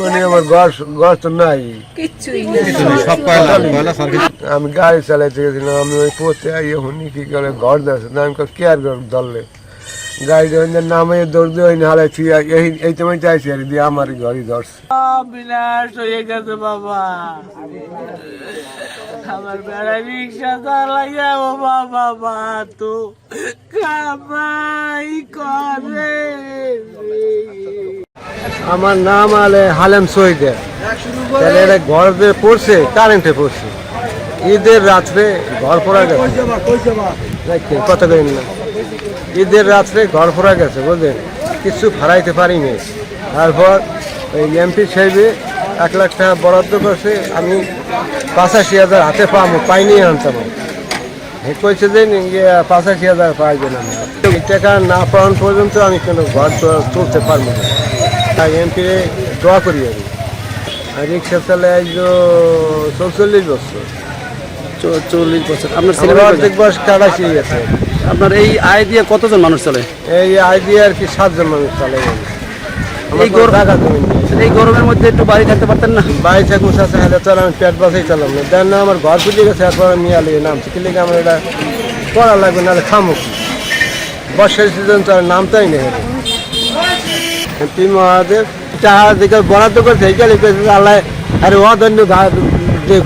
মানে আমার ঘর ঘর তো নাই। আমি গাড়ি চালাইতে গেছিলাম আমি ওই পথে আই শুনি কি করে ঘর দিয়েছে না আমি কে আর ঘর ধরলে? গাড়ি যখন নামে দৌড় দিয়ে ওই হারাইছি এই এই সময় চাইছি আর দিয়ে আমার ঘরই ধরছে। বিনাশ হয়ে গেছে বাবা। আমার বেড়া রিক্সা ও বাবা মা তো কামাই করে। আমার নাম আলে হালেম শহীদে তাহলে এটা ঘর যে পড়ছে কারেন্টে পড়ছে। ঈদের রাত্রে ঘর পড়া গেছে। কথা কইন না। ঈদের রাত্রে ঘর পড়া গেছে বুঝলেন? কিছু ফারাইতে পারিনি তারপর ওই এমপি সাহেবে এক লাখ টাকা বরাদ্দ করছে আমি পাঁচাশি হাজার হাতে পাবো পাইনি আনতাম। কইছে যে ইয়ে পঁচাশি হাজার পাইবেন আমি টাকা না পাওয়ান পর্যন্ত আমি কোনো ঘর তুলতে পারব না। আর এমপি দোয়া করি আমি আর রিক্সা চালে আজ চৌচল্লিশ বছর। চল্লিশ বছর। আপনার আমার ছেলে অর্ধেক বয়স কাটাছি গেছে আপনার এই আয় দিয়ে কতজন মানুষ চলে? এই আইডিয়া আর কি সাতজন মানুষ চালে। এই জমি এই গরমের মধ্যে একটু বাড়ি থাকতে পারতেন না? বাড়ি থাকুন সাথে হেলে চল আমি পেট বাসাই চালাম না দেন না আমার ঘর পুজে গেছে এরপর আমি আলি নামছি। কি লেগে আমার এটা করা লাগবে নাহলে খামো কি বর্ষার সিজন তো আর নামতাই নেই। এমপি মহাদেব টাকা দিকে বরাদ্দ করে এই গেলে আল্লাহ আরে অধন্য দিয়ে